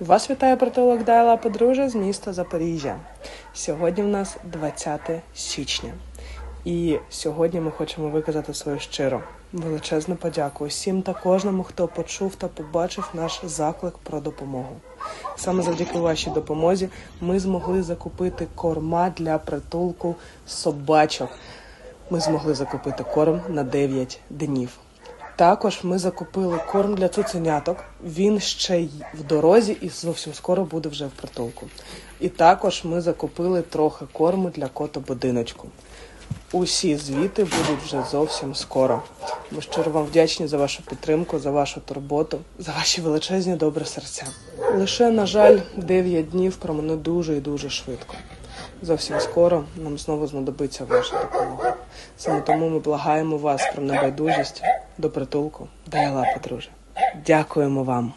Вас вітає притулок Дайла Подружжя з міста Запоріжжя. Сьогодні в нас 20 січня. І сьогодні ми хочемо виказати свою щиро величезну подяку усім та кожному, хто почув та побачив наш заклик про допомогу. Саме завдяки вашій допомозі ми змогли закупити корма для притулку собачок. Ми змогли закупити корм на 9 днів. Також ми закупили корм для цуценяток. Він ще й в дорозі і зовсім скоро буде вже в притулку. І також ми закупили трохи корму для кота-будиночку. Усі звіти будуть вже зовсім скоро. Ми щиро вам вдячні за вашу підтримку, за вашу турботу, за ваші величезні добрі серця. Лише, на жаль, 9 днів промине дуже і дуже швидко. Зовсім скоро нам знову знадобиться ваша допомога. Саме тому ми благаємо вас про небайдужість до притулку Дай лапу, друже. Дякуємо вам.